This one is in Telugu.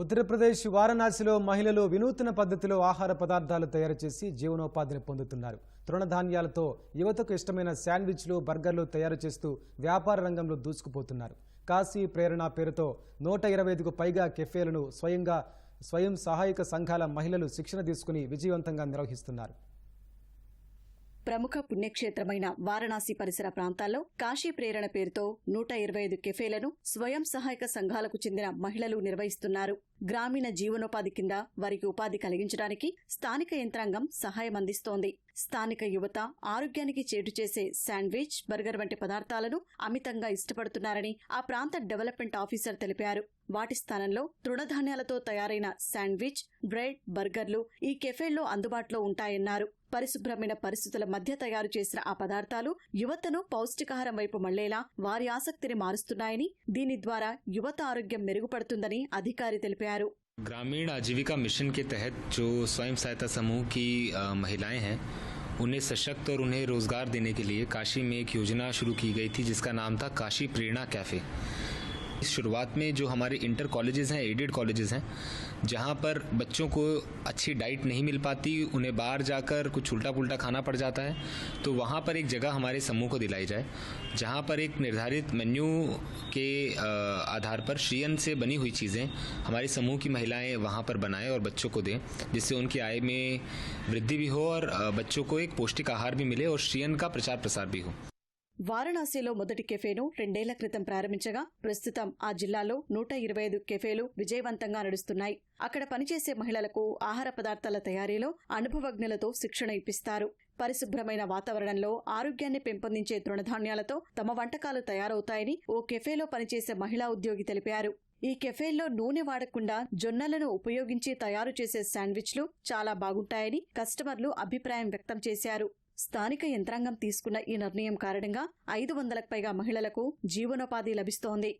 ఉత్తరప్రదేశ్ వారణాసిలో మహిళలు వినూత్న పద్ధతిలో ఆహార పదార్థాలు తయారు చేసి జీవనోపాధిని పొందుతున్నారు. తృణధాన్యాలతో యువతకు ఇష్టమైన శాండ్విచ్లు బర్గర్లు తయారు చేస్తూ వ్యాపార రంగంలో దూసుకుపోతున్నారు. కాశీ ప్రేరణ పేరుతో నూట ఇరవై ఐదుకు పైగా కెఫేలను స్వయంగా స్వయం సహాయక సంఘాల మహిళలు శిక్షణ తీసుకుని విజయవంతంగా నిర్వహిస్తున్నారు. ప్రముఖ పుణ్యక్షేత్రమైన వారణాసి పరిసర ప్రాంతాల్లో కాశీ ప్రేరణ పేరుతో నూట ఇరవై ఐదు కెఫేలను స్వయం సహాయక సంఘాలకు చెందిన మహిళలు నిర్వహిస్తున్నారు. గ్రామీణ జీవనోపాధి కింద వారికి ఉపాధి కలిగించడానికి స్థానిక యంత్రాంగం సహాయం అందిస్తోంది. స్థానిక యువత ఆరోగ్యానికి చేటు చేసే శాండ్విచ్ బర్గర్ వంటి పదార్థాలను అమితంగా ఇష్టపడుతున్నారని ఆ ప్రాంత డెవలప్మెంట్ ఆఫీసర్ తెలిపారు. వాటి స్థానంలో తృణధాన్యాలతో తయారైన శాండ్విచ్ బ్రెడ్ బర్గర్లు ఈ కెఫేల్లో అందుబాటులో ఉంటాయన్నారు పరిశుభ్రమైన పరిస్థితుల మధ్య తయారు చేసిన ఆ పదార్థాలు యువతను పౌష్టికాహారం వైపు మళ్లేలా వారి ఆసక్తిని మారుస్తున్నాయని దీని ద్వారా యువత ఆరోగ్యం మెరుగుపడుతుందని అధికారి తెలిపారు ग्रामीण आजीविका मिशन के तहत जो स्वयं सहायता समूह की अ, महिलाएं हैं उन्हें सशक्त और उन्हें रोजगार देने के लिए काशी में एक योजना शुरू की गई थी जिसका नाम था काशी प्रेरणा कैफ़े इस शुरुआत में जो हमारे इंटर कॉलेजेस हैं एडेड कॉलेजेस हैं, जहाँ पर बच्चों को अच्छी डाइट नहीं मिल पाती, उन्हें बाहर जाकर कुछ उल्टा पुल्टा खाना पड़ जाता है तो वहाँ पर एक जगह हमारे समूह को दिलाई जाए, जहाँ पर एक निर्धारित मेन्यू के आधार पर श्रीयन से बनी हुई चीज़ें हमारे समूह की महिलाएँ वहाँ पर बनाएँ और बच्चों को दें, जिससे उनकी आय में वृद्धि भी हो और बच्चों को एक पौष्टिक आहार भी मिले और श्रीयन का प्रचार प्रसार भी हो। వారణాసిలో మొదటి కెఫేను రెండేళ్ళ క్రితం ప్రారంభించగా ప్రస్తుతం ఆ జిల్లాలో నూట ఇరవై ఐదు కెఫేలు విజయవంతంగా నడుస్తున్నాయి. అక్కడ పనిచేసే మహిళలకు ఆహార పదార్థాల తయారీలో అనుభవజ్ఞులతో శిక్షణ ఇప్పిస్తారు. పరిశుభ్రమైన వాతావరణంలో ఆరోగ్యాన్ని పెంపొందించే తృణధాన్యాలతో తమ వంటకాలు తయారవుతాయని ఓ కెఫేలో పనిచేసే మహిళా ఉద్యోగి తెలిపారు. ఈ కెఫేల్లో నూనె వాడకుండా జొన్నలను ఉపయోగించి తయారు చేసే శాండ్విచ్లు చాలా బాగుంటాయని కస్టమర్లు అభిప్రాయం వ్యక్తం చేశారు. స్థానిక యంత్రాంగం తీసుకున్న ఈ నిర్ణయం కారణంగా ఐదు వందలకు పైగా మహిళలకు జీవనోపాధి లభిస్తోంది.